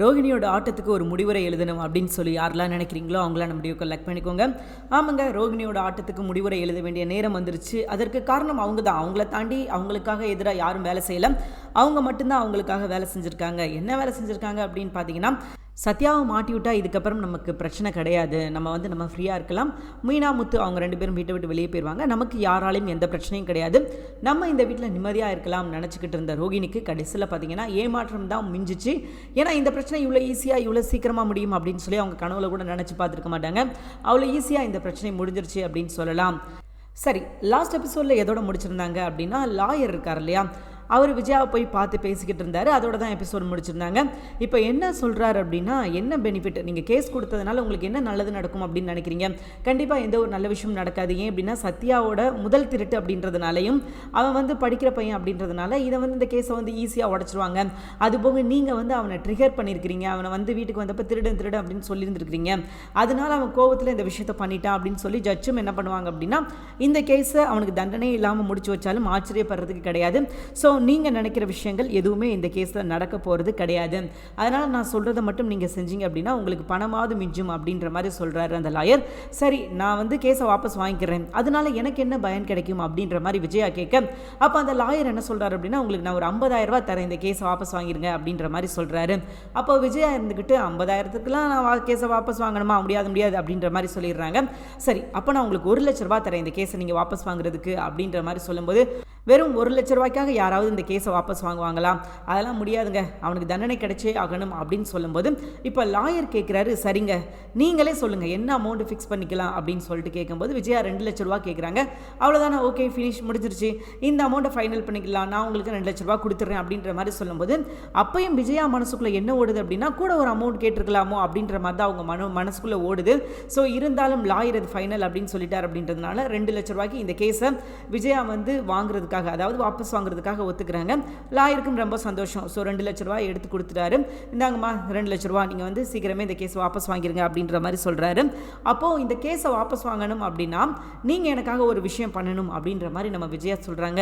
ரோகிணியோட ஆட்டத்துக்கு ஒரு முடிவுரை எழுதணும் அப்படின்னு சொல்லி யாரெல்லாம் நினைக்கிறீங்களோ அவங்களாம் நம்ம முடிவுக்கு கலெக்ட் பண்ணிக்கோங்க. ஆமாங்க ரோகிணியோட ஆட்டத்துக்கு முடிவுரை எழுத வேண்டிய நேரம் வந்துருச்சு. அதற்கு காரணம் அவங்க தான் அவங்கள தாண்டி அவங்களுக்காக எதிராக யாரும் வேலை செய்யலை. அவங்க மட்டும்தான் அவங்களுக்காக வேலை செஞ்சுருக்காங்க. என்ன வேலை செஞ்சுருக்காங்க அப்படின்னு பார்த்தீங்கன்னா சத்யாவை மாட்டிவிட்டால் இதுக்கப்புறம் நமக்கு பிரச்சனை கிடையாது. நம்ம வந்து நம்ம ஃப்ரீயாக இருக்கலாம். மீனா முத்து அவங்க ரெண்டு பேரும் வீட்டை விட்டு வெளியே போயிடுவாங்க நமக்கு யாராலையும் எந்த பிரச்சனையும் கிடையாது. நம்ம இந்த வீட்டில் நிம்மதியாக இருக்கலாம் நினச்சிக்கிட்டு இருந்த ரோகிணிக்கு கடைசியில் பார்த்தீங்கன்னா ஏமாற்றம் தான் மிஞ்சிச்சு. ஏன்னா இந்த பிரச்சனை இவ்வளோ ஈஸியாக இவ்வளோ சீக்கிரமாக முடியும் அப்படின்னு சொல்லி அவங்க கனவுல கூட நினச்சி பார்த்துருக்க மாட்டாங்க. அவ்வளோ ஈஸியாக இந்த பிரச்சனை முடிஞ்சிருச்சு அப்படின்னு சொல்லலாம். சரி லாஸ்ட் எபிசோடில் எதோட முடிச்சிருந்தாங்க அப்படின்னா லாயர் இருக்கார் இல்லையா? அவர் விஜயாவை போய் பார்த்து பேசிக்கிட்டு இருந்தார். அதோட தான் எபிசோட் முடிச்சிருந்தாங்க. இப்போ என்ன சொல்கிறாரு அப்படின்னா என்ன பெனிஃபிட் நீங்கள் கேஸ் கொடுத்ததுனால உங்களுக்கு என்ன நல்லது நடக்கும் அப்படின்னு நினைக்கிறீங்க? கண்டிப்பாக எந்த ஒரு நல்ல விஷயம் நடக்காது. ஏன் அப்படின்னா சத்யாவோட முதல் திருட்டு அப்படின்றதுனாலையும் அவன் வந்து படிக்கிற பையன் அப்படின்றதுனால இதை வந்து இந்த கேஸை வந்து ஈஸியாக உடச்சிருவாங்க. அதுபோக நீங்கள் வந்து அவனை ட்ரிகர் பண்ணியிருக்கிறீங்க. அவனை வந்து வீட்டுக்கு வந்தப்போ திருடன் திருடு அப்படின்னு சொல்லியிருந்துருக்கிறீங்க. அதனால அவன் கோவத்தில் இந்த விஷயத்தை பண்ணிட்டான் அப்படின்னு சொல்லி ஜட்ஜும் என்ன பண்ணுவாங்க அப்படின்னா இந்த கேஸை அவனுக்கு தண்டனை இல்லாமல் முடிச்சு வச்சாலும் ஆச்சரியப்படுறதுக்கு கிடையாது. ஸோ நீங்கள் நினைக்கிற விஷயங்கள் எதுவுமே இந்த கேஸில் நடக்க போகிறது கிடையாது. அதனால் நான் சொல்கிறத மட்டும் நீங்கள் செஞ்சீங்க அப்படின்னா உங்களுக்கு பணமாவது மிஞ்சும் அப்படின்ற மாதிரி சொல்கிறாரு அந்த லாயர் சரி நான் வந்து கேஸை வாபஸ் வாங்கிக்கிறேன். அதனால எனக்கு என்ன பயன் கிடைக்கும் அப்படின்ற மாதிரி விஜயா கேட்க அப்போ அந்த லாயர் என்ன சொல்கிறாரு அப்படின்னா உங்களுக்கு நான் ஒரு ஐம்பதாயிரரூபா தரேன் இந்த கேஸை வாபஸ் வாங்கிருங்க அப்படின்ற மாதிரி சொல்கிறாரு அப்போ விஜயா இருந்துக்கிட்டு ஐம்பதாயிரத்துக்குலாம் நான் வா கேஸை வாபஸ் வாங்கணுமா? முடியாது முடியாது அப்படின்ற மாதிரி சொல்லிடுறாங்க. சரி அப்போ நான் உங்களுக்கு ஒரு லட்ச ரூபா தரேன் இந்த கேஸை நீங்கள் வாபஸ் வாங்குறதுக்கு அப்படின்ற மாதிரி சொல்லும்போது வெறும் ஒரு லட்ச ரூபாய்க்காக யாராவது இந்த கேஸை வாபஸ் வாங்குவாங்களா? அதெல்லாம் முடியாதுங்க. அவனுக்கு தண்டனை கிடைச்சே ஆகணும் அப்படின்னு சொல்லும்போது இப்போ லாயர் கேட்குறாரு சரிங்க. நீங்களே சொல்லுங்கள் என்ன அமௌண்ட் ஃபிக்ஸ் பண்ணிக்கலாம் அப்படின்னு சொல்லிட்டு கேட்கும்போது விஜயா ரெண்டு லட்ச ரூபா கேட்குறாங்க அவ்வளோதானே ஓகே ஃபினிஷ் முடிஞ்சிருச்சு. இந்த அமௌண்ட்டை ஃபைனல் பண்ணிக்கலாம். நான் உங்களுக்கு ரெண்டு லட்ச ரூபா கொடுத்துட்றேன் அப்படின்ற மாதிரி சொல்லும்போது அப்பையும் விஜயா மனசுக்குள்ளே என்ன ஓடுது அப்படின்னா கூட ஒரு அமௌண்ட் கேட்டிருக்கலாமோ அப்படின்ற மாதிரி தான் அவங்க மன மனசுக்குள்ளே ஓடுது. ஸோ இருந்தாலும் லாயர் அது ஃபைனல் அப்படின்னு சொல்லிட்டார் அப்படின்றதுனால ரெண்டு லட்ச ரூபாய்க்கு இந்த கேஸை விஜயா வந்து வாங்குறதுக்கு வாங்குறதுக்காக அதாவது வாபஸ் வாங்குறதுக்காக ஒத்துக்கிறாங்க. லாயருக்கும் ரொம்ப சந்தோஷம். ஸோ ரெண்டு லட்ச ரூபாய் எடுத்து கொடுத்துட்டாரு. இந்தாங்கம்மா ரெண்டு லட்ச ரூபா நீங்கள் வந்து சீக்கிரமே இந்த கேஸ் வாபஸ் வாங்கிருங்க அப்படின்ற மாதிரி சொல்கிறாரு அப்போது இந்த கேஸை வாபஸ் வாங்கணும் அப்படின்னா நீங்கள் எனக்காக ஒரு விஷயம் பண்ணணும் அப்படின்ற மாதிரி நம்ம விஜயா சொல்கிறாங்க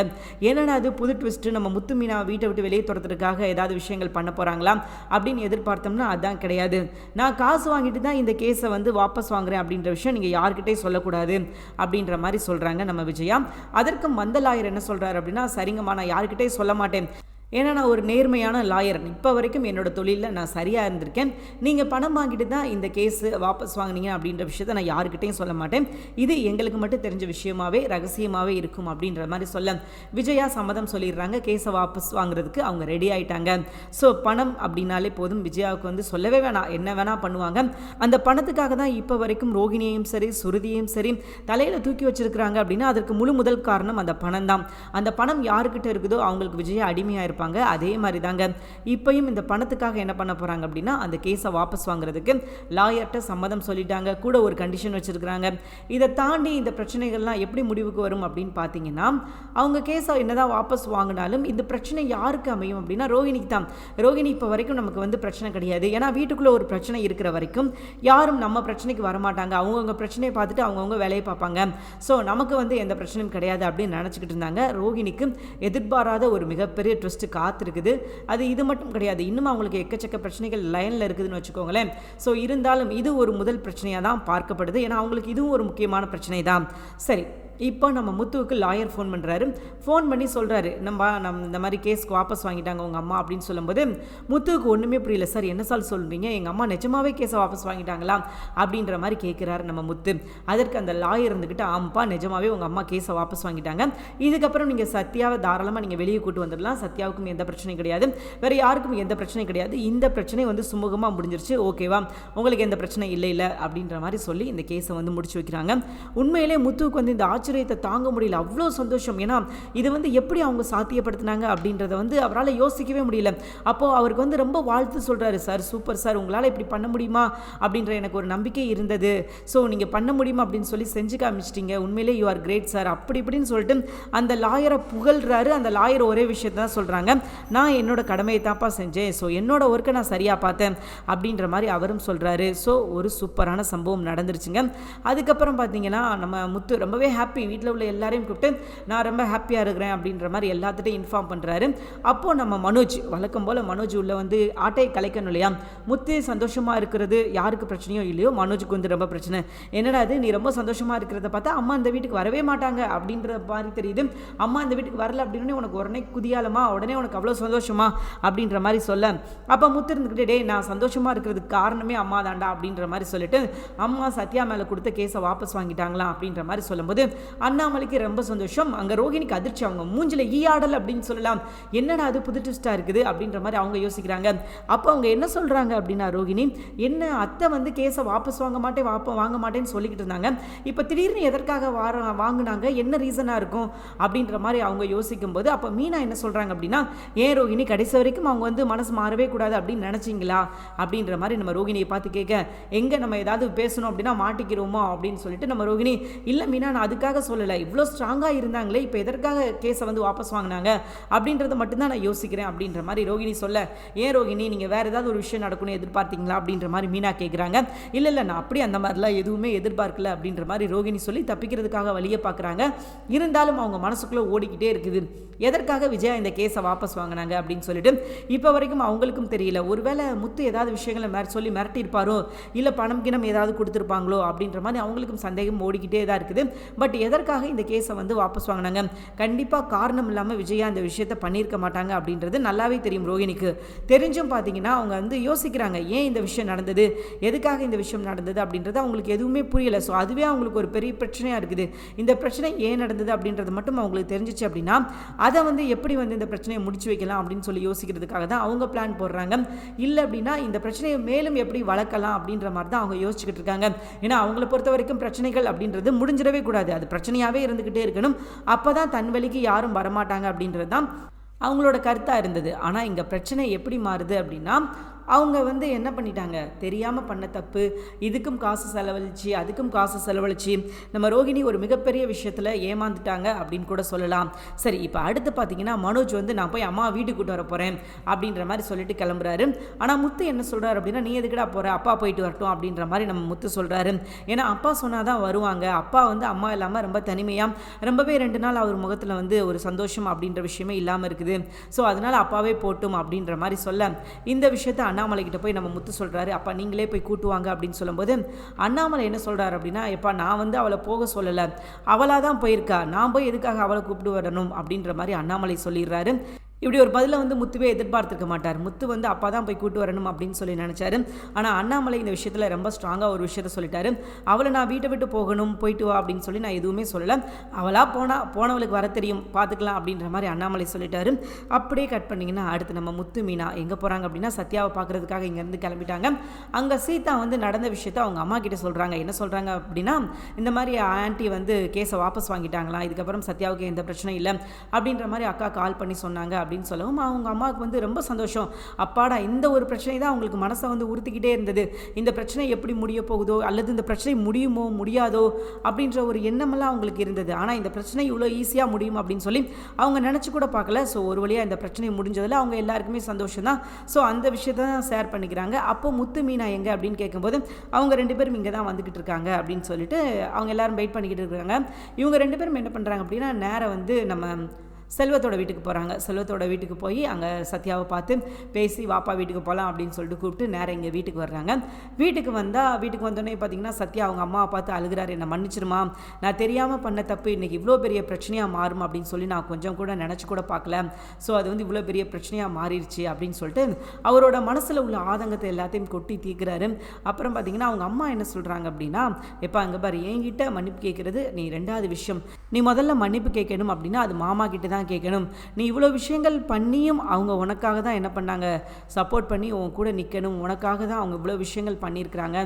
என்னடா அது புது ட்விஸ்ட்டு நம்ம முத்து மீனா வீட்டை விட்டு வெளியே துரத்துறதுக்காக ஏதாவது விஷயங்கள் பண்ண போகிறாங்களா அப்படின்னு எதிர்பார்த்தோம்னா அதான் கிடையாது. நான் காசு வாங்கிட்டு தான் இந்த கேஸை வந்து வாபஸ் வாங்குறேன் அப்படின்ற விஷயம் நீங்கள் யார்கிட்டே சொல்லக்கூடாது அப்படின்ற மாதிரி சொல்கிறாங்க நம்ம விஜயா. அதற்கு மந்த லாயர் என்ன சொல்கிறார் அப்படின்னா சரிங்கம்மா நான் யாருக்கிட்டே சொல்ல மாட்டேன். ஏன்னா நான் ஒரு நேர்மையான லாயர் இப்போ வரைக்கும் என்னோட தொழிலில் நான் சரியாக இருந்திருக்கேன். நீங்கள் பணம் வாங்கிட்டு தான் இந்த கேஸு வாபஸ் வாங்குனீங்க அப்படின்ற விஷயத்த நான் யாருக்கிட்டையும் சொல்ல மாட்டேன். இது எங்களுக்கு மட்டும் தெரிஞ்ச விஷயமாவே ரகசியமாகவே இருக்கும் அப்படின்ற மாதிரி சொல்ல. விஜயா சம்மதம் சொல்லிடுறாங்க. கேஸை வாபஸ் வாங்குறதுக்கு அவங்க ரெடி ஆயிட்டாங்க. ஸோ பணம் அப்படின்னாலே போதும். விஜயாவுக்கு வந்து சொல்லவே வேணாம். என்ன வேணால் பண்ணுவாங்க. அந்த பணத்துக்காக தான் இப்போ வரைக்கும் ரோகிணியையும் சரி சுருதியையும் சரி தலையில் தூக்கி வச்சிருக்கிறாங்க அப்படின்னா அதற்கு முழு முதல் காரணம் அந்த பணம் தான் அந்த பணம் யாருக்கிட்ட இருக்குதோ அவங்களுக்கு விஜயா அடிமையாக இருப்பாங்க. அதே மாதிரி தாங்க இப்பயும் இந்த பணத்துக்காக என்ன பண்ண போகிறாங்க அப்படின்னா அந்த கேஸை வாபஸ் வாங்குறதுக்கு லாயர்கிட்ட சம்மதம் சொல்லிட்டாங்க. கூட ஒரு கண்டிஷன் வச்சுருக்கிறாங்க. இதை தாண்டி இந்த பிரச்சனைகள்லாம் எப்படி முடிவுக்கு வரும் அப்படின்னு பார்த்தீங்கன்னா அவங்க கேஸை என்னதான் வாபஸ் வாங்கினாலும் இந்த பிரச்சனை யாருக்கு அமையும் அப்படின்னா ரோஹிணிக்கு தான். ரோஹிணி இப்போ வரைக்கும் நமக்கு வந்து பிரச்சனை கிடையாது. ஏன்னா வீட்டுக்குள்ளே ஒரு பிரச்சனை இருக்கிற வரைக்கும் யாரும் நம்ம பிரச்சனைக்கு வரமாட்டாங்க. அவங்கவுங்க பிரச்சனையை பார்த்துட்டு அவங்கவுங்க வேலையை பார்ப்பாங்க. ஸோ நமக்கு வந்து எந்த பிரச்சனையும் கிடையாது அப்படின்னு நினச்சிக்கிட்டு இருந்தாங்க. ரோஹிணிக்கு எதிர்பாராத ஒரு மிகப்பெரிய ட்விஸ்ட் காத்திருக்குது. அது இது மட்டும் கிடையாது. இன்னும் அவங்களுக்கு எக்கச்சக்க பிரச்சனைகள் லைனில் இருக்குதுன்னு வச்சுக்கோங்களேன். ஸோ இருந்தாலும் இது ஒரு முதல் பிரச்சனையாக தான் பார்க்கப்படுது. ஏன்னா அவங்களுக்கு இதுவும் ஒரு முக்கியமான பிரச்சனை தான் சரி. இப்போ நம்ம முத்துவுக்கு லாயர் ஃபோன் பண்ணுறாரு ஃபோன் பண்ணி சொல்கிறாரு நம்ம நம்ம இந்த மாதிரி கேஸ்க்கு வாபஸ் வாங்கிட்டாங்க உங்கள் அம்மா அப்படின்னு சொல்லும்போது முத்துவுக்கு ஒன்றுமே புரியல சார் என்ன சார் சொல்கிறீங்க எங்கள் அம்மா நிஜமாவே கேஸை வாபஸ் வாங்கிட்டாங்களா? அப்படின்ற மாதிரி கேட்குறாரு நம்ம முத்து. அதற்கு அந்த லாயர் இருந்துக்கிட்டு ஆம்ப்பா நிஜமாவே உங்கள் அம்மா கேஸை வாபஸ் வாங்கிட்டாங்க. இதுக்கப்புறம் நீங்கள் சத்யாவை தாராளமாக நீங்கள் வெளியே கூட்டு வந்துடலாம். சத்யாவுக்கும் எந்த பிரச்சனையும் கிடையாது. வேறு யாருக்கும் எந்த பிரச்சனையும் கிடையாது. இந்த பிரச்சனை வந்து சுமூகமாக முடிஞ்சிருச்சு. ஓகேவா உங்களுக்கு எந்த பிரச்சனை இல்லை இல்லை அப்படின்ற மாதிரி சொல்லி இந்த கேஸை வந்து முடிச்சு வைக்கிறாங்க. உண்மையிலே முத்துவுக்கு வந்து இந்த ஆச்சரியத்தை தாங்க முடியல. அவ்வளோ சந்தோஷம். ஏன்னா இது வந்து எப்படி அவங்க சாத்தியப்படுத்தினாங்க அப்படின்றத வந்து அவரால் யோசிக்கவே முடியல. அப்போது அவருக்கு வந்து ரொம்ப வாழ்த்து சொல்கிறாரு சார் சூப்பர் சார். உங்களால் இப்படி பண்ண முடியுமா? அப்படின்ற எனக்கு ஒரு நம்பிக்கை இருந்தது. ஸோ நீங்கள் பண்ண முடியுமா? அப்படின்னு சொல்லி செஞ்சு காமிச்சிட்டிங்க. உண்மையிலே யூ ஆர் கிரேட் சார். அப்படி இப்படின்னு சொல்லிட்டு அந்த லாயரை புகழ்றாரு. அந்த லாயர் ஒரே விஷயத்தை தான் சொல்கிறாங்க நான் என்னோட கடமையை தான்ப்பா செஞ்சேன். ஸோ என்னோட ஒர்க்கை நான் சரியாக பார்த்தேன். அப்படின்ற மாதிரி அவரும் சொல்கிறாரு ஸோ ஒரு சூப்பரான சம்பவம் நடந்துருச்சுங்க. அதுக்கப்புறம் பார்த்தீங்கன்னா நம்ம முத்து ரொம்பவே ஹாப்பி எல்லாத்தையும் வீட்டில் உள்ள எல்லாரையும் கூப்பிட்டு நான் ரொம்ப ஹாப்பியாக இருக்கிறேன் அப்படின்ற மாதிரி எல்லாத்துட்டையும் இன்ஃபார்ம் பண்ணுறாரு அப்போது நம்ம மனோஜ் வழக்கம் போல் மனோஜ் உள்ள வந்து ஆட்டையை கலைக்கணும் இல்லையா? முத்து சந்தோஷமாக இருக்கிறது யாருக்கு பிரச்சனையோ இல்லையோ மனோஜுக்கு வந்து ரொம்ப பிரச்சனை. என்னடா அது நீ ரொம்ப சந்தோஷமாக இருக்கிறத பார்த்தா அம்மா இந்த வீட்டுக்கு வரவே மாட்டாங்க அப்படின்ற மாதிரி தெரியுது. அம்மா இந்த வீட்டுக்கு வரல அப்படின்னு உனக்கு உடனே குதியாலமா? உடனே உனக்கு அவ்வளோ சந்தோஷமா? அப்படின்ற மாதிரி சொல்ல. அப்போ முத்து இருந்துக்கிட்டே டே நான் சந்தோஷமாக இருக்கிறதுக்கு காரணமே அம்மா தாண்டா அப்படின்ற மாதிரி சொல்லிட்டு அம்மா சத்யா மேலே கொடுத்த கேஸை வாபஸ் வாங்கிட்டாங்களா அப்படின்ற மாதிரி சொல்லும்போது அண்ணாமலைக்கு ரொம்ப சந்தோஷம். அங்கே ரோகிணிக்கு அதிர்ச்சி. அவங்க மூஞ்சில் ஈயாடல் அப்படின்னு சொல்லலாம். என்னடா அது புது ட்விஸ்ட்டாக இருக்குது அப்படின்ற மாதிரி அவங்க யோசிக்கிறாங்க. அப்போ அவங்க என்ன சொல்கிறாங்க அப்படின்னா ரோகிணி என்ன அத்தை வந்து கேஸை வாபஸ் வாங்க மாட்டேன் வாப்ப வாங்க மாட்டேன்னு சொல்லிக்கிட்டு இருந்தாங்க. இப்போ திடீர்னு எதற்காக வார வாங்கினாங்க? என்ன ரீசனாக இருக்கும்? அப்படின்ற மாதிரி அவங்க யோசிக்கும் போது அப்போ மீனா என்ன சொல்கிறாங்க அப்படின்னா ஏன் ரோகிணி கடைசி வரைக்கும் அவங்க வந்து மனசு மாறவே கூடாது அப்படின்னு நினச்சிங்களா? அப்படின்ற மாதிரி நம்ம ரோகிணியை பார்த்து கேட்க எங்கே நம்ம ஏதாவது பேசணும் அப்படின்னா மாட்டிக்கிறோமோ? அப்படின்னு சொல்லிட்டு நம்ம ரோகிணி இல்லை மீனா நான் அதுக்காக சொல்லலை? இவ்வளோ ஸ்ட்ராங்காக இருந்தாங்களே இப்போ எதற்காக கேஸை வந்து வாபஸ் வாங்கினாங்க? அப்படின்றத மட்டும்தான் நான் யோசிக்கிறேன் அப்படின்ற மாதிரி ரோகிணி சொல்ல ஏன் ரோகிணி நீங்கள் வேறு ஏதாவது ஒரு விஷயம் நடக்கணும் எதிர்பார்த்தீங்களா? அப்படின்ற மாதிரி மீனா கேட்குறாங்க இல்லை இல்லை நான் அப்படி அந்த மாதிரிலாம் எதுவுமே எதிர்பார்க்கல அப்படின்ற மாதிரி ரோகிணி சொல்லி தப்பிக்கிறதுக்காக வழியை பார்க்குறாங்க இருந்தாலும் அவங்க மனசுக்குள்ளே ஓடிக்கிட்டே இருக்குது. எதற்காக விஜயா இந்த கேஸை வாபஸ் வாங்கினாங்க? அப்படின்னு சொல்லிட்டு இப்போ வரைக்கும் அவங்களுக்கும் தெரியல. ஒருவேளை முத்து ஏதாவது விஷயங்களை மிர சொல்லி மிரட்டியிருப்பாரோ? இல்லை பணம் கிணம் ஏதாவது கொடுத்துருப்பாங்களோ? அப்படின்ற மாதிரி அவங்களுக்கும் சந்தேகம் ஓடிக்கிட்டே தான் இருக்குது. பட் எதற்காக இந்த கேஸை வந்து வாபஸ் வாங்கினாங்க? கண்டிப்பாக காரணம் இல்லாமல் விஜயா இந்த விஷயத்த பண்ணியிருக்க மாட்டாங்க அப்படின்றது நல்லாவே தெரியும் ரோஹிணிக்கு தெரிஞ்சும் பார்த்தீங்கன்னா அவங்க வந்து யோசிக்கிறாங்க ஏன் இந்த விஷயம் நடந்தது? எதுக்காக இந்த விஷயம் நடந்தது? அப்படின்றது அவங்களுக்கு எதுவுமே புரியலை. ஸோ அதுவே அவங்களுக்கு ஒரு பெரிய பிரச்சனையாக இருக்குது. இந்த பிரச்சனை ஏன் நடந்தது அப்படின்றது மட்டும் அவங்களுக்கு தெரிஞ்சிச்சு அப்படின்னா அதை வந்து எப்படி வந்து இந்த பிரச்சனையை முடிச்சு வைக்கலாம் அப்படின்னு சொல்லி யோசிக்கிறதுக்காக தான் அவங்க பிளான் போடுறாங்க. இல்லை அப்படின்னா இந்த பிரச்சனையை மேலும் எப்படி வளர்க்கலாம் அப்படின்ற மாதிரி தான் அவங்க யோசிச்சுக்கிட்டு இருக்காங்க. ஏன்னா அவங்கள பொறுத்த வரைக்கும் பிரச்சனைகள் அப்படின்றது முடிஞ்சிடவே கூடாது. அது பிரச்சனையாகவே இருந்துக்கிட்டே இருக்கணும். அப்போ தான் தன் வழிக்கு யாரும் வரமாட்டாங்க அப்படின்றது தான் அவங்களோட கருத்தாக இருந்தது. ஆனால் இங்கே பிரச்சனை எப்படி மாறுது அப்படின்னா அவங்க வந்து என்ன பண்ணிட்டாங்க? தெரியாமல் பண்ண தப்பு இதுக்கும் காசு செலவழிச்சு அதுக்கும் காசு செலவழிச்சு நம்ம ரோகிணி ஒரு மிகப்பெரிய விஷயத்தில் ஏமாந்துட்டாங்க அப்படின்னு கூட சொல்லலாம். சரி இப்போ அடுத்து பார்த்தீங்கன்னா மனோஜ் வந்து நான் போய் அம்மா வீட்டுக்கு கூட்டு வர போகிறேன் அப்படின்ற மாதிரி சொல்லிட்டு கிளம்புறாரு. ஆனால் முத்து என்ன சொல்கிறார் அப்படின்னா நீ எதுக்கடா போகிற அப்பா போயிட்டு வரட்டும் அப்படின்ற மாதிரி நம்ம முத்து சொல்கிறாரு ஏன்னா அப்பா சொன்னால் தான் வருவாங்க. அப்பா வந்து அம்மா இல்லாமல் ரொம்ப தனிமையாக ரொம்பவே ரெண்டு நாள் அவர் முகத்தில் வந்து ஒரு சந்தோஷம் அப்படின்ற விஷயமே இல்லாமல் இருக்குது. ஸோ அதனால் அப்பாவே போட்டும் அப்படின்ற மாதிரி சொல்ல இந்த விஷயத்தை அண்ணாமலை கிட்ட போய் நம்ம முத்து சொல்கிறாரு அப்பா நீங்களே போய் கூட்டுவாங்க அப்படின்னு சொல்லும்போது அண்ணாமலை என்ன சொல்கிறாரு அப்படின்னா எப்பா நான் வந்து அவளை போக சொல்லலை. அவளாக தான் போயிருக்கா. நான் போய் எதுக்காக அவளை கூப்பிட்டு வரணும்? அப்படின்ற மாதிரி அண்ணாமலை சொல்லிடுறாரு. இப்படி ஒரு பதிலை வந்து முத்துவே எதிர்பார்த்துருக்க மாட்டார். முத்து வந்து அப்பா தான் போய் கூட்டு வரணும் அப்படின்னு சொல்லி நினச்சாரு. ஆனால் அண்ணாமலை இந்த விஷயத்தில் ரொம்ப ஸ்ட்ராங்காக ஒரு விஷயத்த சொல்லிட்டாரு. அவளை நான் வீட்டை விட்டு போகணும் போயிட்டு வா அப்படின்னு சொல்லி நான் எதுவுமே சொல்லலை. அவளாக போனால் போனவளுக்கு வர தெரியும் பார்த்துக்கலாம் அப்படின்ற மாதிரி அண்ணாமலை சொல்லிட்டாரு. அப்படியே கட் பண்ணிங்கன்னா அடுத்து நம்ம முத்து மீனா எங்கே போகிறாங்க அப்படின்னா சத்யாவை பார்க்குறதுக்காக இங்கேருந்து கிளம்பிட்டாங்க. அங்கே சீதா வந்து நடந்த விஷயத்த அவங்க அம்மா கிட்டே சொல்கிறாங்க என்ன சொல்கிறாங்க அப்படின்னா இந்த மாதிரி ஆன்ட்டி வந்து கேஸை வாபஸ் வாங்கிட்டாங்களாம் இதுக்கப்புறம் சத்யாவுக்கு எந்த பிரச்சனையும் இல்லை அப்படின்ற மாதிரி அக்கா கால் பண்ணி சொன்னாங்க. அப்படின்னு சொல்லவும் அவங்க அம்மாவுக்கு வந்து ரொம்ப சந்தோஷம். அப்பாடா இந்த ஒரு பிரச்சனை தான் அவங்களுக்கு மனசை வந்து உறுத்திக்கிட்டே இருந்தது. இந்த பிரச்சனை எப்படி முடிய போகுதோ அல்லது இந்த பிரச்சனை முடியுமோ முடியாதோ அப்படின்ற ஒரு எண்ணமெல்லாம் அவங்களுக்கு இருந்தது. ஆனால் இந்த பிரச்சனை இவ்வளோ ஈஸியாக முடியும் அப்படின்னு சொல்லி அவங்க நினச்சி கூட பார்க்கல. ஸோ ஒரு வழியாக இந்த பிரச்சனை முடிஞ்சதில் அவங்க எல்லாருக்குமே சந்தோஷம் தான். ஸோ அந்த விஷயத்தை தான் ஷேர் பண்ணிக்கிறாங்க. அப்போ முத்து மீனா எங்கே அப்படின்னு கேட்கும்போது அவங்க ரெண்டு பேரும் இங்கே தான் வந்துக்கிட்டு இருக்காங்க அப்படின்னு சொல்லிட்டு அவங்க எல்லாரும் வெயிட் பண்ணிக்கிட்டு இருக்காங்க. இவங்க ரெண்டு பேரும் என்ன பண்ணுறாங்க அப்படின்னா நேரம் வந்து நம்ம செல்வத்தோட வீட்டுக்கு போகிறாங்க செல்வத்தோட வீட்டுக்கு போய் அங்கே சத்யாவை பார்த்து பேசி வாப்பா வீட்டுக்கு போகலாம் அப்படின்னு சொல்லிட்டு கூப்பிட்டு நேரம் இங்கே வீட்டுக்கு வர்றாங்க. வீட்டுக்கு வந்தால் வீட்டுக்கு வந்தோடனே பார்த்தீங்கன்னா சத்யா அவங்க அம்மாவை பார்த்து அழுகிறாரு. என்னை மன்னிச்சிருமா? நான் தெரியாமல் பண்ண தப்பு இன்றைக்கி இவ்வளோ பெரிய பிரச்சனையாக மாறும் அப்படின்னு சொல்லி நான் கொஞ்சம் கூட நினச்சி கூட பார்க்கல. ஸோ அது வந்து இவ்வளோ பெரிய பிரச்சனையாக மாறிடுச்சு அப்படின்னு சொல்லிட்டு அவரோட மனசில் உள்ள ஆதங்கத்தை எல்லாத்தையும் கொட்டி தீர்க்கிறாரு அப்புறம் பார்த்தீங்கன்னா அவங்க அம்மா என்ன சொல்கிறாங்க அப்படின்னா எப்போ அங்கே பாரு என்கிட்ட மன்னிப்பு கேட்குறது நீ ரெண்டாவது விஷயம். நீ முதல்ல மன்னிப்பு கேட்கணும் அப்படின்னா அது மாமா கிட்ட தான் கேட்கணும். நீ இவ்வளோ விஷயங்கள் பண்ணியும் அவங்க உனக்காக தான் என்ன பண்ணாங்க? சப்போர்ட் பண்ணி உன் கூட நிற்கணும் உனக்காக தான் அவங்க இவ்வளோ விஷயங்கள் பண்ணியிருக்கிறாங்க.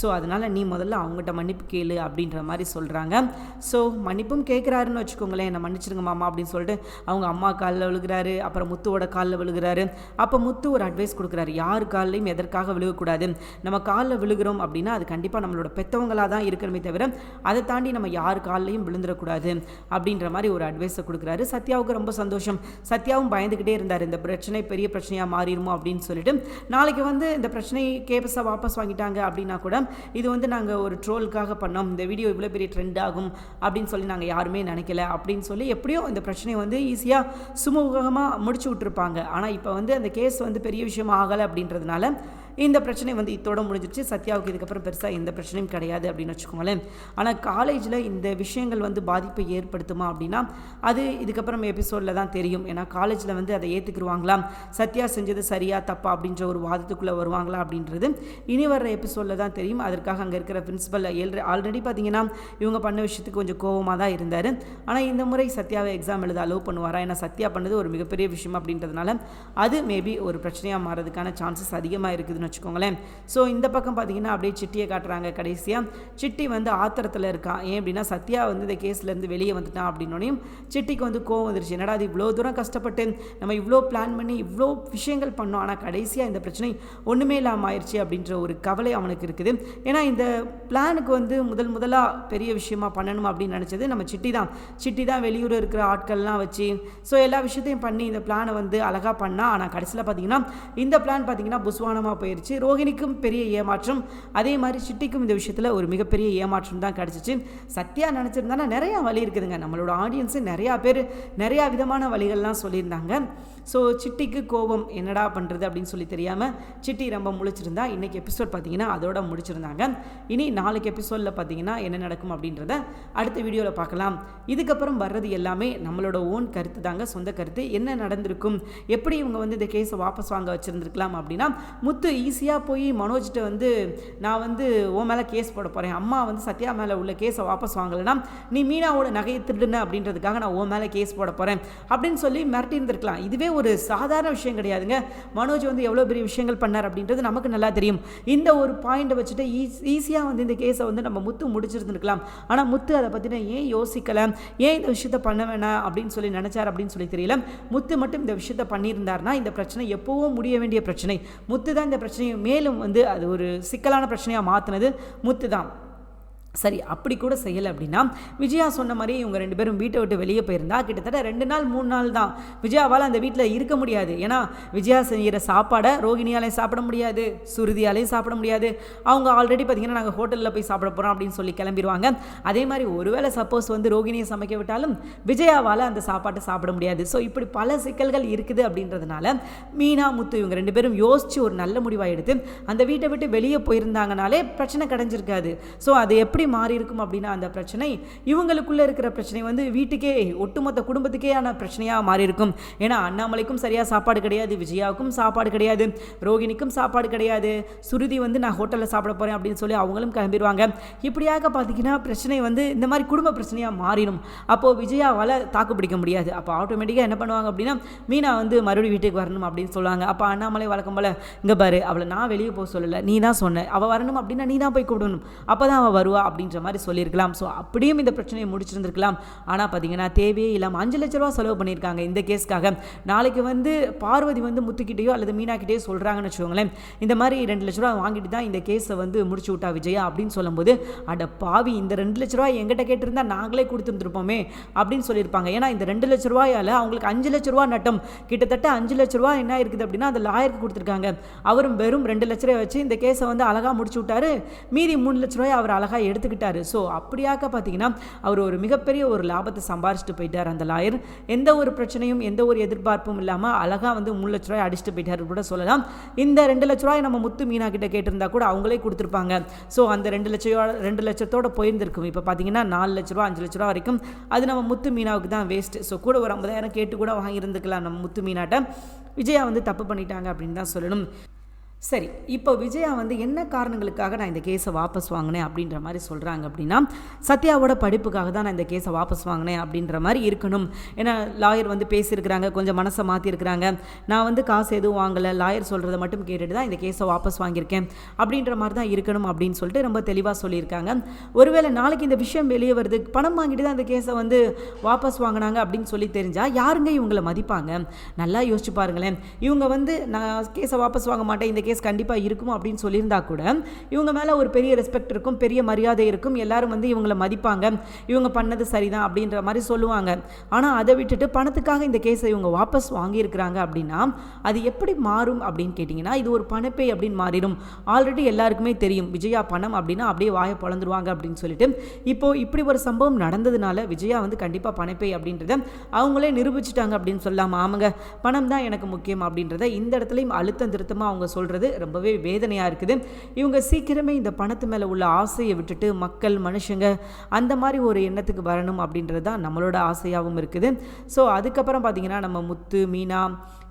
ஸோ அதனால் நீ முதல்ல அவங்ககிட்ட மன்னிப்பு கேளு அப்படின்ற மாதிரி சொல்கிறாங்க ஸோ மன்னிப்பும் கேட்குறாருன்னு வச்சுக்கோங்களேன். என்னை மன்னிச்சிருங்க மாமா அப்படின்னு சொல்லிட்டு அவங்க அம்மா காலில் விழுகிறாரு. அப்புறம் முத்துவோட காலில் விழுகிறாரு. அப்போ முத்து ஒரு அட்வைஸ் கொடுக்குறாரு. யார் காலிலையும் எதற்காக விழுகக்கூடாது. நம்ம காலில் விழுகிறோம் அப்படின்னா அது கண்டிப்பாக நம்மளோட பெற்றவங்களாக தான் இருக்கணுமே தவிர அதை தாண்டி நம்ம யார் காலிலையும் விழுந்துடக்கூடாது அப்படின்ற மாதிரி ஒரு அட்வைஸை கொடுக்குறாரு. சத்யா சத்யாவுக்கு ரொம்ப சந்தோஷம். சத்யாவும் பயந்துக்கிட்டே இருந்தார். இந்த பிரச்சனை பெரிய பிரச்சனையாக மாறிடுமோ அப்படின்னு சொல்லிட்டு. நாளைக்கு வந்து இந்த பிரச்சனை கேபஸாக வாபஸ் வாங்கிட்டாங்க அப்படின்னா கூட இது வந்து நாங்கள் ஒரு ட்ரோலுக்காக பண்ணோம். இந்த வீடியோ இவ்வளோ பெரிய ட்ரெண்ட் ஆகும் அப்படின்னு சொல்லி நாங்கள் யாருமே நினைக்கல அப்படின்னு சொல்லி எப்படியோ இந்த பிரச்சனையை வந்து ஈஸியாக சுமூகமாக முடிச்சு விட்டுருப்பாங்க. ஆனால் இப்போ வந்து அந்த கேஸ் வந்து பெரிய விஷயம் ஆகலை அப்படின்றதுனால இந்த பிரச்சனை வந்து இதோட முடிஞ்சிருச்சு. சத்யாவுக்கு இதுக்கப்புறம் பெருசாக எந்த பிரச்சனையும் கிடையாது அப்படின்னு வச்சுக்கோங்களேன். ஆனால் காலேஜில் இந்த விஷயங்கள் வந்து பாதிப்பை ஏற்படுத்துமா அப்படின்னா அது இதுக்கப்புறம் எபிசோடில் தான் தெரியும். ஏன்னா காலேஜில் வந்து அதை ஏற்றுக்குருவாங்களா சத்யா செஞ்சது சரியா தப்பா அப்படின்ற ஒரு வாதத்துக்குள்ளே வருவாங்களா அப்படின்றது இனி வர்ற எபிசோடில் தான் தெரியும். அதற்காக அங்கே இருக்கிற பிரின்சிபல் ஆல்ரெடி பார்த்தீங்கன்னா இவங்க பண்ண விஷயத்துக்கு கொஞ்சம் கோவமாக தான் இருந்தார். ஆனால் இந்த முறை சத்யாவை எக்ஸாம் எழுத அலோவ் பண்ணுவாரா? ஏன்னா சத்யா பண்ணது ஒரு மிகப்பெரிய விஷயம் அப்படின்றதுனால அது மேபி ஒரு பிரச்சனையாக மாறதுக்கான சான்சஸ் அதிகமாக இருக்குது. இருக்குதுன்னு வச்சுக்கோங்களேன். ஸோ இந்த பக்கம் பார்த்தீங்கன்னா அப்படியே சிட்டியை காட்டுறாங்க கடைசியாக சிட்டி வந்து ஆத்திரத்தில் இருக்கான் ஏன் அப்படின்னா சத்யா வந்து இந்த கேஸ்லேருந்து வெளியே வந்துட்டான் அப்படின்னோடையும் சிட்டிக்கு வந்து கோவம் வந்துருச்சு. என்னடா அது இவ்வளோ தூரம் கஷ்டப்பட்டு நம்ம இவ்வளோ பிளான் பண்ணி இவ்வளோ விஷயங்கள் பண்ணோம். ஆனால் கடைசியாக இந்த பிரச்சனை ஒன்றுமே இல்லாமல் ஆயிடுச்சு அப்படின்ற ஒரு கவலை அவனுக்கு இருக்குது. ஏன்னா இந்த பிளானுக்கு வந்து முதல் முதலாக பெரிய விஷயமா பண்ணணும் அப்படின்னு நினச்சது நம்ம சிட்டி தான். சிட்டி தான் வெளியூர் இருக்கிற ஆட்கள்லாம் வச்சு ஸோ எல்லா விஷயத்தையும் பண்ணி இந்த பிளானை வந்து அழகாக பண்ணால் ஆனால் கடைசியில் பார்த்தீங்கன்னா இந்த பிளான் பார்த்தீங்கன்னா புஸ்வானமாக போயிடுச்சு ரோகிணிக்கும் பெரிய ஏமாற்றம். அதே மாதிரி சிட்டிக்கும் இந்த விஷயத்தில் ஒரு மிகப்பெரிய ஏமாற்றம் தான் கிடச்சிச்சு. சத்யா நினச்சிருந்தானா நிறையா வழி இருக்குதுங்க. நம்மளோட ஆடியன்ஸு நிறையா பேர் நிறையா விதமான வழிகள்லாம் சொல்லியிருந்தாங்க. ஸோ சிட்டிக்கு கோபம் என்னடா பண்ணுறது அப்படின்னு சொல்லி தெரியாமல் சிட்டி ரொம்ப முழிச்சிருந்தா இன்றைக்கி எபிசோட் பார்த்தீங்கன்னா அதோட முடிச்சிருந்தாங்க. இனி நாளைக்கு எபிசோடில் பார்த்தீங்கன்னா என்ன நடக்கும் அப்படின்றத அடுத்த வீடியோவில் பார்க்கலாம். இதுக்கப்புறம் வர்றது எல்லாமே நம்மளோட ஓன் கருத்து தாங்க சொந்த கருத்து. என்ன நடந்திருக்கும்? எப்படி இவங்க வந்து இந்த கேஸை வாபஸ் வாங்க வச்சுருந்துருக்கலாம் அப்படின்னா முத்து ஈஸியாக போய் மனோஜ்கிட்ட வந்து நான் வந்து உன் மேலே கேஸ் போட போகிறேன் அம்மா வந்து சத்யா மேலே உள்ள கேஸை வாபஸ் வாங்கலைன்னா நீ மீனாவோட நகையை திருடுன அப்படின்றதுக்காக நான் உன் மேலே கேஸ் போட போகிறேன் அப்படின்னு சொல்லி மிரட்டி இருந்திருக்கலாம் இதுவே ஒரு சாதாரண விஷயம் கிடையாதுங்க. மனோஜ் வந்து எவ்வளோ பெரிய விஷயங்கள் பண்ணார் அப்படின்றது நமக்கு நல்லா தெரியும். இந்த ஒரு பாயிண்ட்டை வச்சுட்டு ஈஸ் ஈஸியாக வந்து இந்த கேஸை வந்து நம்ம முத்து முடிச்சிருந்துருக்கலாம். ஆனால் முத்து அதை பற்றின ஏன் யோசிக்கலை? ஏன் இந்த விஷயத்த பண்ண வேணாம் அப்படின்னு சொல்லி நினச்சார் அப்படின்னு சொல்லி தெரியல. முத்து மட்டும் இந்த விஷயத்த பண்ணியிருந்தாருன்னா இந்த பிரச்சனை எப்போவும் முடிய வேண்டிய பிரச்சனை. முத்து தான் இந்த பிரச்சனையை மேலும் வந்து அது ஒரு சிக்கலான பிரச்சனையாக மாற்றினது முத்து தான் சரி அப்படி கூட செய்யலை அப்படின்னா விஜயா சொன்ன மாதிரி இவங்க ரெண்டு பேரும் வீட்டை விட்டு வெளியே போயிருந்தா கிட்டத்தட்ட ரெண்டு நாள் மூணு நாள் தான். விஜயாவால் அந்த வீட்டில் இருக்க முடியாது. ஏன்னா விஜயா செய்கிற சாப்பாடை ரோகிணியாலையும் சாப்பிட முடியாது சுருதியாலையும் சாப்பிட முடியாது. அவங்க ஆல்ரெடி பார்த்திங்கன்னா நாங்கள் ஹோட்டலில் போய் சாப்பிட போகிறோம் அப்படின்னு சொல்லி கிளம்பிடுவாங்க அதே மாதிரி ஒருவேளை சப்போஸ் வந்து ரோகிணியை சமைக்க விட்டாலும் விஜயாவால் அந்த சாப்பாட்டை சாப்பிட முடியாது. ஸோ இப்படி பல சிக்கல்கள் இருக்குது அப்படின்றதுனால மீனா முத்து இவங்க ரெண்டு பேரும் யோசித்து ஒரு நல்ல முடிவாக எடுத்து அந்த வீட்டை விட்டு வெளியே போயிருந்தாங்கனாலே பிரச்சனை கடைஞ்சிருக்காது. ஸோ அது எப்படி எப்படி மாறி இருக்கும் அப்படின்னா அந்த பிரச்சனை இவங்களுக்குள்ளே இருக்கிற பிரச்சனை வந்து வீட்டுக்கே ஒட்டுமொத்த குடும்பத்துக்கேயான பிரச்சனையாக மாறி இருக்கும். ஏன்னா அண்ணாமலைக்கும் சரியாக சாப்பாடு கிடையாது விஜயாவுக்கும் சாப்பாடு கிடையாது ரோகிணிக்கும் சாப்பாடு கிடையாது. சுருதி வந்து நான் ஹோட்டலில் சாப்பிட போகிறேன் அப்படின்னு சொல்லி அவங்களும் கிளம்பிடுவாங்க. இப்படியாக பார்த்தீங்கன்னா பிரச்சனை வந்து இந்த மாதிரி குடும்ப பிரச்சனையாக மாறிடும். அப்போது விஜயாவால் தாக்கு பிடிக்க முடியாது. அப்போ ஆட்டோமேட்டிக்காக என்ன பண்ணுவாங்க அப்படின்னா மீனா வந்து மறுபடியும் வீட்டுக்கு வரணும் அப்படின்னு சொல்லுவாங்க. அப்போ அண்ணாமலை வழக்கம் போல் இங்கே பாரு அவளை நான் வெளியே போக சொல்லலை. நீ தான் சொன்ன. அவள் வரணும் அப்படின்னா நீ தான் போய் கூப்பிடணும். அப்போ தான் அவள் வருவா. அப்படின்ற மாதிரி சொல்லியிருக்கலாம். ஸோ அப்படியும் இந்த பிரச்சனையை முடிச்சிருந்துருக்கலாம். ஆனால் பார்த்தீங்கன்னா தேவையே இல்லாமல் அஞ்சு லட்ச ரூபா செலவு பண்ணியிருக்காங்க இந்த கேஸ்க்காக. நாளைக்கு வந்து பார்வதி வந்து முத்துக்கிட்டேயோ அல்லது மீனாக்கிட்டேயோ சொல்கிறாங்கன்னு வச்சுக்கோங்களேன் இந்த மாதிரி ரெண்டு லட்ச ரூபா வாங்கிட்டு தான் இந்த கேஸை வந்து முடிச்சு விட்டா விஜயா அப்படின்னு சொல்லும்போது அட பாவி இந்த ரெண்டு லட்ச ரூபா எங்கிட்ட கேட்டிருந்தா நாங்களே கொடுத்துருந்துருப்போமே அப்படின்னு சொல்லியிருப்பாங்க. ஏன்னா இந்த ரெண்டு லட்ச ரூபாயால் அவங்களுக்கு அஞ்சு லட்ச ரூபா நட்டம். கிட்டத்தட்ட அஞ்சு லட்ச ரூபா என்ன இருக்குது அப்படின்னா அந்த லாயருக்கு கொடுத்துருக்காங்க. அவரும் வெறும் ரெண்டு லட்ச ரூபாய் வச்சு இந்த கேஸை வந்து அழகாக முடிச்சு விட்டாரு. மீதி மூணு லட்ச ரூபாய் அவர் அழகாக எடுத்துக்கிட்டாரு. ஸோ அப்படியாக்க பார்த்தீங்கன்னா அவர் ஒரு மிகப்பெரிய ஒரு லாபத்தை சம்பாரிச்சிட்டு போயிட்டார் அந்த லாயர். எந்த ஒரு பிரச்சனையும் எந்த ஒரு எதிர்பார்ப்பும் இல்லாமல் அழகாக வந்து மூணு லட்ச ரூபாய் அடிச்சுட்டு போயிட்டார் கூட சொல்லலாம். இந்த ரெண்டு லட்ச ரூபாய் நம்ம முத்து மீனா கிட்ட கேட்டிருந்தா கூட அவங்களே கொடுத்துருப்பாங்க. ஸோ அந்த ரெண்டு லட்சம் ரெண்டு லட்சத்தோட போயிருந்திருக்கும். இப்போ பார்த்தீங்கன்னா நாலு லட்ச ரூபா அஞ்சு லட்ச ரூபா வரைக்கும் அது நம்ம முத்து மீனாவுக்கு தான் வேஸ்ட் ஸோ கூட ஒரு ஐம்பதாயிரம் கேட்டு கூட வாங்கியிருந்துக்கலாம் நம்ம முத்து மீனாட்ட. விஜயா வந்து தப்பு பண்ணிட்டாங்க அப்படின்னு தான் சொல்லணும். சரி இப்போ விஜயா வந்து என்ன காரணங்களுக்காக நான் இந்த கேஸை வாபஸ் வாங்கினேன் அப்படின்ற மாதிரி சொல்கிறாங்க அப்படின்னா சத்யாவோட படிப்புக்காக தான் நான் இந்த கேஸை வாபஸ் வாங்கினேன் அப்படின்ற மாதிரி இருக்கணும். ஏன்னா லாயர் வந்து பேசியிருக்கிறாங்க கொஞ்சம் மனசை மாற்றிருக்கிறாங்க நான் வந்து காசு எதுவும் வாங்கலை லாயர் சொல்கிறத மட்டும் கேட்டுட்டு தான் இந்த கேஸை வாபஸ் வாங்கியிருக்கேன் அப்படின்ற மாதிரி தான் இருக்கணும் அப்படின்னு சொல்லிட்டு ரொம்ப தெளிவாக சொல்லியிருக்காங்க. ஒருவேளை நாளைக்கு இந்த விஷயம் வெளியே வருது பணம் வாங்கிட்டு தான் இந்த கேஸை வந்து வாபஸ் வாங்கினாங்க அப்படின்னு சொல்லி தெரிஞ்சால் யாருங்க இவங்களை மதிப்பாங்க? நல்லா யோசிச்சு பாருங்களேன். இவங்க வந்து நான் கேஸை வாபஸ் வாங்க மாட்டேன் இந்த கேஸ் கேஸ் கண்டிப்பாக இருக்கும் அப்படின்னு சொல்லியிருந்தா கூட இவங்க மேலே ஒரு பெரிய ரெஸ்பெக்ட் இருக்கும் பெரிய மரியாதை இருக்கும். எல்லாரும் வந்து இவங்களை மதிப்பாங்க. இவங்க பண்ணது சரிதான் அப்படின்ற மாதிரி சொல்லுவாங்க. ஆனால் அதை விட்டுட்டு பணத்துக்காக இந்த கேஸை இவங்க வாபஸ் வாங்கியிருக்கிறாங்க அப்படின்னா அது எப்படி மாறும் அப்படின்னு கேட்டிங்கன்னா இது ஒரு பணப்பே அப்படின்னு மாறிடும். ஆல்ரெடி எல்லாருக்குமே தெரியும் விஜயா பணம் அப்படின்னா அப்படியே வாயை பொழந்துருவாங்க அப்படின்னு சொல்லிட்டு. இப்போ இப்படி ஒரு சம்பவம் நடந்ததுனால விஜயா வந்து கண்டிப்பாக பணப்பை அப்படின்றத அவங்களே நிரூபிச்சிட்டாங்க அப்படின்னு சொல்லாமல் ஆமாங்க பணம் தான் எனக்கு முக்கியம் அப்படின்றத இந்த இடத்துலையும் அழுத்தம் திருத்தமாக அவங்க சொல்கிறது ரொம்பவே வேதனையாக இருக்குது. இவங்க சீக்கிரமே இந்த பணத்து மேலே உள்ள ஆசையை விட்டுட்டு மக்கள் மனுஷங்க அந்த மாதிரி ஒரு எண்ணத்துக்கு வரணும் அப்படின்றது தான் நம்மளோட ஆசையாகவும் இருக்குது. ஸோ அதுக்கப்புறம் பார்த்திங்கன்னா நம்ம முத்து மீனா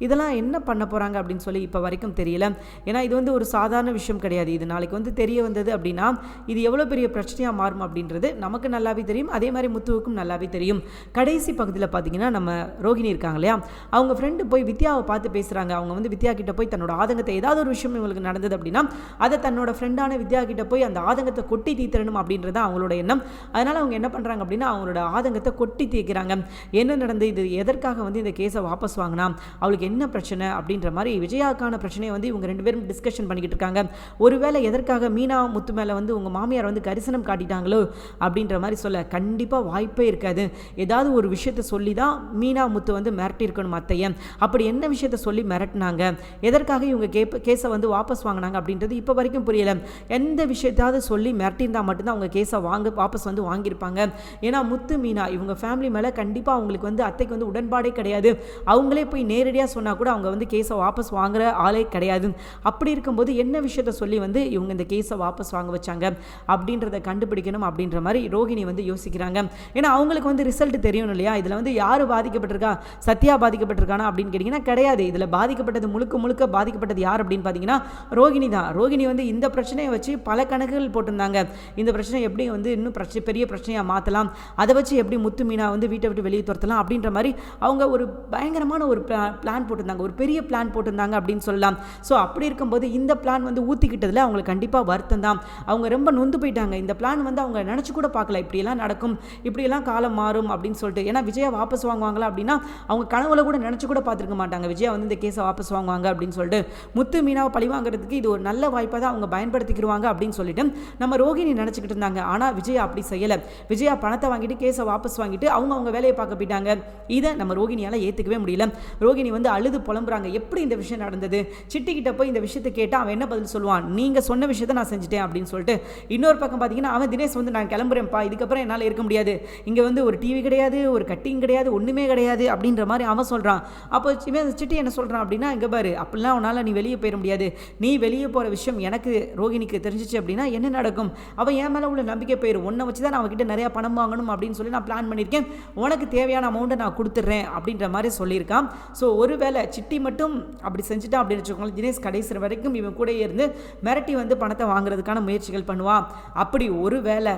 இதெல்லாம் என்ன பண்ண போகிறாங்க அப்படின்னு சொல்லி இப்போ வரைக்கும் தெரியல. ஏன்னா இது வந்து ஒரு சாதாரண விஷயம் கிடையாது. இது நாளைக்கு வந்து தெரிய வந்தது அப்படின்னா இது எவ்வளோ பெரிய பிரச்சனையாக மாறும் அப்படின்றது நமக்கு நல்லாவே தெரியும். அதே மாதிரி முத்துவுக்கும் நல்லாவே தெரியும். கடைசி பகுதியில் பார்த்தீங்கன்னா நம்ம ரோகிணி இருக்காங்க இல்லையா? அவங்க ஃப்ரெண்டு போய் வித்யாவை பார்த்து பேசுகிறாங்க அவங்க வந்து வித்யா கிட்ட போய் தன்னோட ஆதங்கத்தை ஏதாவது ஒரு விஷயம் இவங்களுக்கு நடந்தது அப்படின்னா அதை தன்னோட ஃப்ரெண்டான வித்யா கிட்ட போய் அந்த ஆதங்கத்தை கொட்டி தீர்த்தரணும் அப்படின்றது தான் அவங்களோட எண்ணம். அதனால் அவங்க என்ன பண்ணுறாங்க அப்படின்னா அவங்களோட ஆதங்கத்தை கொட்டி தீர்க்கிறாங்க. என்ன நடந்து இது எதற்காக வந்து இந்த கேஸை வாபஸ் வாங்கினா? அவளுக்கு என்ன பிரச்சனை அப்படின்ற மாதிரி விஜயாக்கான பிரச்சனையை வந்து இவங்க ரெண்டு பேரும் டிஸ்கஷன் பண்ணிக்கிட்டு இருக்காங்க. ஒருவேளை எதற்காக மீனா முத்து மேலே வந்து உங்கள் மாமியார் வந்து கரிசனம் காட்டிட்டாங்களோ அப்படின்ற மாதிரி சொல்ல கண்டிப்பாக வாய்ப்பே இருக்காது. ஏதாவது ஒரு விஷயத்த சொல்லி தான் மீனா முத்து வந்து மிரட்டியிருக்கணும் அத்தையன் அப்படி என்ன விஷயத்த சொல்லி மிரட்டினாங்க? எதற்காக இவங்க கேப் கேஸை வந்து வாபஸ் வாங்கினாங்க அப்படின்றது இப்போ வரைக்கும் புரியல. எந்த விஷயத்தாவது சொல்லி மிரட்டியிருந்தால் மட்டும்தான் அவங்க கேஸை வாங்க வாபஸ் வந்து வாங்கியிருப்பாங்க. ஏன்னா முத்து மீனா இவங்க ஃபேமிலி மேலே கண்டிப்பாக அவங்களுக்கு வந்து அத்தைக்கு வந்து உடன்பாடே கிடையாது. அவங்களே போய் நேரடியாக சொன்னால் கூட அவங்க வந்து கேஸை வாபஸ் வாங்குற ஆளே கிடையாது. அப்படி இருக்கும்போது என்ன விஷயத்த சொல்லி வந்து இவங்க இந்த கேஸை வாபஸ் வாங்க வச்சாங்க? அப்படின்றத கண்டுபிடிக்கணும் அப்படின்ற மாதிரி ரோஹிணி வந்து யோசிக்கிறாங்க. ஏன்னா அவங்களுக்கு வந்து ரிசல்ட் தெரியணும் இல்லையா? இதில் வந்து யார் பாதிக்கப்பட்டிருக்கா? சத்யா பாதிக்கப்பட்டிருக்கானா அப்படின்னு கேட்டிங்கன்னா கிடையாது. இதில் பாதிக்கப்பட்டது முழுக்க முழுக்க பாதிக்கப்பட்டது யார் அப்படின்னு பார்த்தீங்கன்னா ரோகிணி தான். ரோகிணி வந்து இந்த பிரச்சனையை வச்சு பல கணக்குகள் போட்டிருந்தாங்க. இந்த பிரச்சனை எப்படி வந்து இன்னும் பிரச்சனை பெரிய பிரச்சனையாக மாற்றலாம் அதை வச்சு எப்படி முத்து மீனா வந்து வீட்டை விட்டு வெளியே துரத்தலாம்? அப்படின்ற மாதிரி அவங்க ஒரு பயங்கரமான ஒரு பிளான் போட்டிருந்தாங்க. ஒரு பெரிய பிளான் போட்டிருந்தாங்க அப்படின்னு சொல்லலாம். ஸோ அப்படி இருக்கும்போது இந்த பிளான் வந்து ஊற்றிக்கிட்டதில் அவங்களுக்கு கண்டிப்பாக வருத்தம் தான். அவங்க ரொம்ப நொந்து போயிட்டாங்க. இந்த பிளான் வந்து அவங்க நினச்சி கூட பார்க்கல. இப்படியெல்லாம் நடக்கும். இப்படியெல்லாம் காலம் மாறும் அப்படின்னு சொல்லிட்டு. ஏன்னா விஜயா வாபஸ் வாங்குவாங்களா அப்படின்னா அவங்க கனவுல கூட நினச்சி கூட பார்த்துருக்க மாட்டாங்க. விஜயா வந்து இந்த கேஸை வாபஸ் வாங்குவாங்க அப்படின்னு சொல்லிட்டு. முத்து மீனாவை பழி வாங்குறதுக்கு இது ஒரு நல்ல வாய்ப்பாக தான் அவங்க பயன்படுத்திக்கிடுவாங்க அப்படின்னு சொல்லிட்டு நம்ம ரோகிணி நினச்சிக்கிட்டு இருந்தாங்க. ஆனால் விஜயா அப்படி செய்யலை. விஜயா பணத்தை வாங்கிட்டு கேஸை வாபஸ் வாங்கிட்டு அவங்க அவங்க வேலையை பார்க்க போயிட்டாங்க. இதை நம்ம ரோகிணியால் ஏற்றுக்கவே முடியல. ரோகிணி வந்து அழுது புலம்புறாங்க. எப்படி இந்த விஷயம் நடந்தது? சிட்டிக்கிட்ட போய் இந்த விஷயத்தை கேட்டால் அவன் என்ன பதில் சொல்லுவான்? நீங்கள் சொன்ன விஷயத்தை நான் செஞ்சுட்டேன் அப்படின்னு சொல்லிட்டு இன்னொரு பக்கம் பார்த்தீங்கன்னா அவன் தினேஷ் வந்து நான் கிளம்புறேன்ப்பா. இதுக்கப்புறம் என்னால் இருக்க முடியாது. இங்கே வந்து ஒரு டிவி கிடையாது ஒரு கட்டிங் கிடையாது ஒன்றுமே கிடையாது. அப்படின்ற மாதிரி அவன் சொல்கிறான் அப்போ இவன் சிட்டி என்ன சொல்கிறான் அப்படின்னா இங்கே பாரு அப்படிலாம் உன்னால் நீ வெளியே போயிட முடியாது. நீ வெளியே போகிற விஷயம் எனக்கு ரோகிணிக்கு தெரிஞ்சிச்சு அப்படின்னா என்ன நடக்கும்? அவன் என் மேலே உள்ள நம்பிக்கை போயிடும் ஒன்றை வச்சு தான் நான் அவகிட்ட நிறையா பணம் வாங்கணும் அப்படின்னு சொல்லி நான் பிளான் பண்ணியிருக்கேன். உனக்கு தேவையான அமௌண்ட்டை நான் கொடுத்துட்றேன். அப்படின்ற மாதிரி சொல்லியிருக்கான். ஸோ ஒரு ஒருவேளை சிட்டி மட்டும் அப்படி செஞ்சுட்டா அப்படின்னு வச்சுக்கோங்களேன் தினேஷ் கடைசி வரைக்கும் இவன் கூட இருந்து மிரட்டி வந்து பணத்தை வாங்குறதுக்கான முயற்சிகள் பண்ணுவான். அப்படி ஒரு வேளை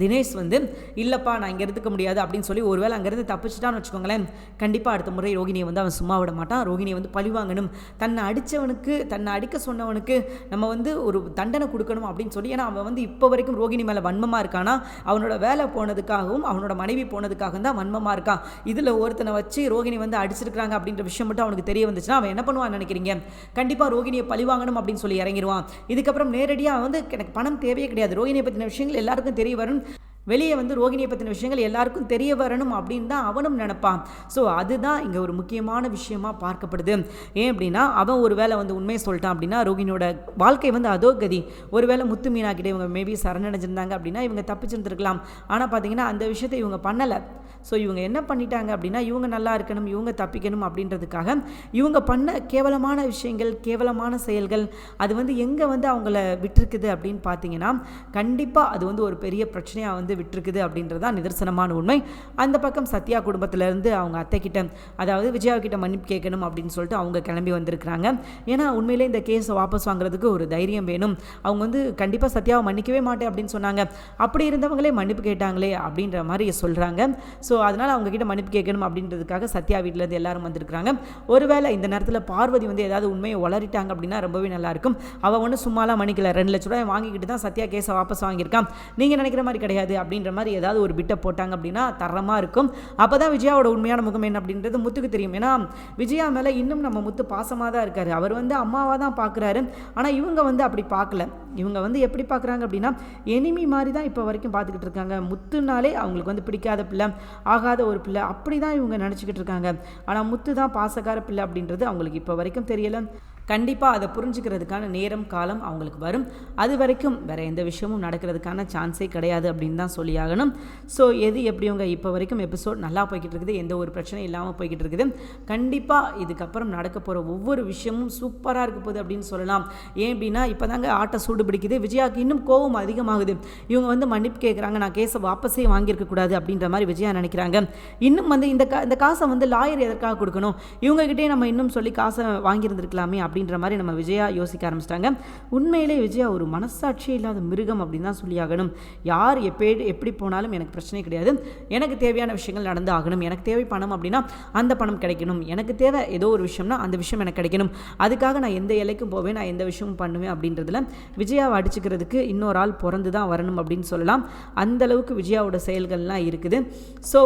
தினேஷ் வந்து இல்லைப்பா நான் இங்கே இருந்துக்க முடியாது அப்படின்னு சொல்லி ஒருவேளை அங்கேருந்து தப்பிச்சிட்டான்னு வச்சுக்கோங்களேன் கண்டிப்பாக அடுத்த முறை ரோகிணியை வந்து அவன் சும்மா விட மாட்டான். ரோகிணியை வந்து பழி வாங்கணும். தன்னை அடித்தவனுக்கு தன்னை அடிக்க சொன்னவனுக்கு நம்ம வந்து ஒரு தண்டனை கொடுக்கணும் அப்படின்னு சொல்லி ஏன்னா அவன் வந்து இப்போ வரைக்கும் ரோகிணி மேலே வன்மமாக இருக்கானா? அவனோட வேலை போனதுக்காகவும் அவனோட மனைவி போனதுக்காகவும் தான் வன்மமாக இருக்கான். இதில் ஒருத்தனை வச்சு ரோகிணி வந்து அடிச்சிருக்கிறாங்க அப்படின்ற விஷயம் மட்டும் அவனுக்கு தெரிய வந்துச்சுன்னா அவன் என்ன பண்ணுவான் நினைக்கிறீங்க? கண்டிப்பாக ரோகிணியை பழி வாங்கணும் அப்படின்னு சொல்லி இறங்கிடுவான் இதுக்கப்புறம் நேரடியாக வந்து எனக்கு பணம் தேவையே கிடையாது. ரோகிணியை பற்றின விஷயங்கள் எல்லாருக்கும் தெரிய வரும் வெளியே வந்து ரோகிணியை பற்றின விஷயங்கள் எல்லாருக்கும் தெரிய வரணும் அப்படின்னு தான் அவனும் நினப்பான். ஸோ அதுதான் இங்கே ஒரு முக்கியமான விஷயமா பார்க்கப்படுது. ஏன் அப்படின்னா அவன் ஒரு வேளை வந்து உண்மையை சொல்லிட்டான் அப்படின்னா ரோகிணியோட வாழ்க்கை வந்து அதோ கதி. ஒருவேளை முத்து மீனாக்கிட்ட இவங்க மேபி சரணடைஞ்சிருந்தாங்க அப்படின்னா இவங்க தப்பிச்சிருந்துருக்கலாம். ஆனால் பார்த்தீங்கன்னா அந்த விஷயத்தை இவங்க பண்ணலை. ஸோ இவங்க என்ன பண்ணிட்டாங்க அப்படின்னா இவங்க நல்லா இருக்கணும் இவங்க தப்பிக்கணும் அப்படின்றதுக்காக இவங்க பண்ண கேவலமான விஷயங்கள் கேவலமான செயல்கள் அது வந்து எங்கே வந்து அவங்கள விட்டுருக்குது அப்படின்னு பார்த்தீங்கன்னா கண்டிப்பாக அது வந்து ஒரு பெரிய பிரச்சனையாக வந்து விட்டுருக்குது அப்படின்றது தான் நிதர்சனமான உண்மை. அந்த பக்கம் சத்யா குடும்பத்திலேருந்து அவங்க அத்தைக்கிட்ட அதாவது விஜயா கிட்ட மன்னிப்பு கேட்கணும் அப்படின்னு சொல்லிட்டு அவங்க கிளம்பி வந்திருக்கிறாங்க. ஏன்னா உண்மையிலே இந்த கேஸை வாபஸ் வாங்குறதுக்கு ஒரு தைரியம் வேணும். அவங்க வந்து கண்டிப்பாக சத்யாவை மன்னிக்கவே மாட்டேன் அப்படின்னு சொன்னாங்க. அப்படி இருந்தவங்களே மன்னிப்பு கேட்டாங்களே அப்படின்ற மாதிரி சொல்கிறாங்க ஸோ அதனால் அவங்கக்கிட்ட மன்னிப்பு கேட்கணும் அப்படின்றதுக்காக சத்யா வீட்டிலேருந்து எல்லாரும் வந்திருக்கிறாங்க. ஒருவேளை இந்த நேரத்தில் பார்வதி வந்து ஏதாவது உண்மையை வளரிட்டாங்க அப்படின்னா ரொம்பவே நல்லாயிருக்கும் அவள் ஒன்றும் சும்மாலாம் மன்னிக்கல. ரெண்டு லட்ச ரூபாய் வாங்கிக்கிட்டு தான் சத்யா கேஸை வாபஸ் வாங்கியிருக்கான் நீங்கள் நினைக்கிற மாதிரி கிடையாது. அப்படின்ற மாதிரி ஏதாவது ஒரு பிட்டை போட்டாங்க அப்படின்னா தரமாக இருக்கும். அப்போ தான் விஜயாவோட உண்மையான முகம் என்ன அப்படின்றது முத்துக்கு தெரியும். ஏன்னா விஜயா மேலே இன்னும் நம்ம முத்து பாசமாக தான் இருக்கார். அவர் வந்து அம்மாவாக தான் பார்க்குறாரு ஆனால் இவங்க வந்து அப்படி பார்க்கல இவங்க வந்து எப்படி பார்க்குறாங்க அப்படின்னா எனிமி மாதிரி தான் இப்போ வரைக்கும் பார்த்துக்கிட்டு இருக்காங்க. முத்துனாலே அவங்களுக்கு வந்து பிடிக்காத பிள்ளை. ஆகாத ஒரு பிள்ளை. அப்படி தான் இவங்க நினச்சிக்கிட்டு இருக்காங்க. ஆனால் முத்து தான் பாசக்கார பிள்ளை அப்படின்றது அவங்களுக்கு இப்போ வரைக்கும் தெரியலை. கண்டிப்பாக அதை புரிஞ்சுக்கிறதுக்கான நேரம் காலம் அவங்களுக்கு வரும். அது வரைக்கும் வேறு எந்த விஷயமும் நடக்கிறதுக்கான சான்ஸே கிடையாது அப்படின்னு தான் சொல்லியாகணும். ஸோ எது எப்படிவங்க இப்போ வரைக்கும் எபிசோட் நல்லா போய்கிட்டு இருக்குது எந்த ஒரு பிரச்சனையும் இல்லாமல் போய்கிட்டு இருக்குது. கண்டிப்பாக இதுக்கப்புறம் நடக்க போகிற ஒவ்வொரு விஷயமும் சூப்பராக இருக்க போகுது அப்படின்னு சொல்லலாம். ஏன் அப்படின்னா இப்போ தாங்க ஆட்டை சூடு பிடிக்குது விஜயாவுக்கு இன்னும் கோபம் அதிகமாகுது. இவங்க வந்து மன்னிப்பு கேட்குறாங்க நான் கேஸை வாபஸே வாங்கியிருக்க கூடாது அப்படின்ற மாதிரி விஜயா நினைக்கிறாங்க. இன்னும் வந்து இந்த கா இந்த காசை வந்து லாயர் எதற்காக கொடுக்கணும்? இவங்ககிட்டே நம்ம இன்னும் சொல்லி காசை வாங்கியிருந்திருக்கலாமே அப்படின்ற மாதிரி நம்ம விஜயா யோசிக்க ஆரம்பிச்சிட்டாங்க. உண்மையிலே விஜயா ஒரு மனசாட்சியே இல்லாத மிருகம் அப்படின்னு தான் சொல்லியாகணும் யார் எப்பே எப்படி போனாலும் எனக்கு பிரச்சனை கிடையாது. எனக்கு தேவையான விஷயங்கள் நடந்து ஆகணும். எனக்கு தேவை பணம் அப்படின்னா அந்த பணம் கிடைக்கணும். எனக்கு தேவை ஏதோ ஒரு விஷயம்னா அந்த விஷயம் எனக்கு கிடைக்கணும். அதுக்காக நான் எந்த எல்லைக்கும் போவேன் நான் எந்த விஷயமும் பண்ணுவேன் அப்படின்றதுல விஜயாவை அடிச்சுக்கிறதுக்கு இன்னொரு ஆள் பிறந்து தான் வரணும் அப்படின்னு சொல்லலாம். அந்தளவுக்கு விஜயாவோட செயல்கள்லாம் இருக்குது. ஸோ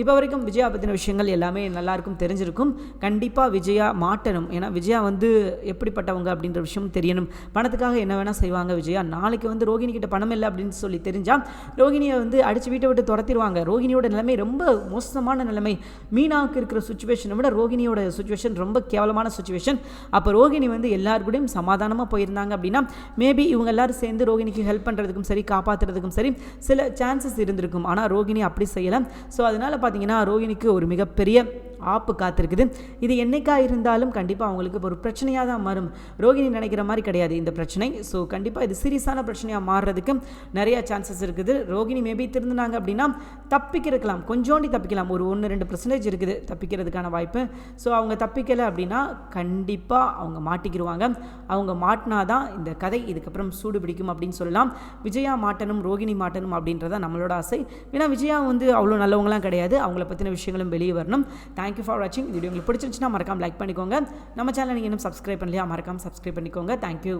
இப்போ வரைக்கும் விஜயா பற்றின விஷயங்கள் எல்லாமே நல்லாயிருக்கும் தெரிஞ்சிருக்கும். கண்டிப்பாக விஜயா மாட்டணும். ஏன்னா விஜயா வந்து எப்படிப்பட்டவங்க அப்படின்ற விஷயம் தெரியணும். பணத்துக்காக என்ன வேணால் செய்வாங்க விஜயா. நாளைக்கு வந்து ரோகிணி கிட்ட பணம் இல்லை அப்படின்னு சொல்லி தெரிஞ்சால் ரோகிணியை வந்து அடித்து வீட்டை விட்டு துரத்திடுவாங்க. ரோகிணியோட நிலைமை ரொம்ப மோசமான நிலைமை. மீனாவுக்கு இருக்கிற சுச்சுவேஷனை விட ரோகிணியோட சுச்சுவேஷன் ரொம்ப கேவலமான சுச்சுவேஷன் அப்போ ரோகிணி வந்து எல்லார் கூடயும் சமாதானமாக போயிருந்தாங்க அப்படின்னா மேபி இவங்க எல்லாரும் சேர்ந்து ரோகிணிக்கு ஹெல்ப் பண்ணுறதுக்கும் சரி காப்பாற்றுறதுக்கும் சரி சில சான்சஸ் இருந்திருக்கும். ஆனால் ரோகிணி அப்படி செய்யலாம் ஸோ அதனால் பார்த்தீங்கன்னா ரோகிணிக்கு ஒரு மிகப்பெரிய ஆப்பு காத்திருக்குது. இது என்னைக்கா இருந்தாலும் கண்டிப்பாக அவங்களுக்கு ஒரு பிரச்சனையாக தான் மாறும். ரோகிணி நினைக்கிற மாதிரி கிடையாது இந்த பிரச்சனை. ஸோ கண்டிப்பாக இது சீரியஸான பிரச்சனையாக மாறுறதுக்கு நிறையா சான்சஸ் இருக்குது. ரோகிணி மேபி திருந்தினாங்க அப்படின்னா தப்பிக்கிறக்கலாம் கொஞ்சோண்டி தப்பிக்கலாம். ஒரு ஒன்று ரெண்டு பர்சன்டேஜ் இருக்குது தப்பிக்கிறதுக்கான வாய்ப்பு. ஸோ அவங்க தப்பிக்கலை அப்படின்னா கண்டிப்பாக அவங்க மாட்டிக்கிடுவாங்க அவங்க மாட்டினா தான் இந்த கதை இதுக்கப்புறம் சூடு பிடிக்கும் அப்படின்னு சொல்லலாம். விஜயா மாட்டணும் ரோகிணி மாட்டணும் அப்படின்றத நம்மளோட ஆசை. ஏன்னா விஜயா வந்து அவ்வளோ நல்லவங்களாம் கிடையாது. அவங்கள பற்றின விஷயங்களும் வெளியே வரணும். தேங்க்யூ ஃபார் வாட்சிங் வீடியோ உங்களுக்கு பிடிச்சிருந்துச்சுன்னா மறக்காம லைக் பண்ணிக்கோங்க. நம்ம சேனல் நீங்கள் இன்னும் சப்ஸ்கிரைப் பண்ணலையா மறக்காம சப்ஸ்கிரைப் பண்ணிக்கோங்க. தேங்க்யூ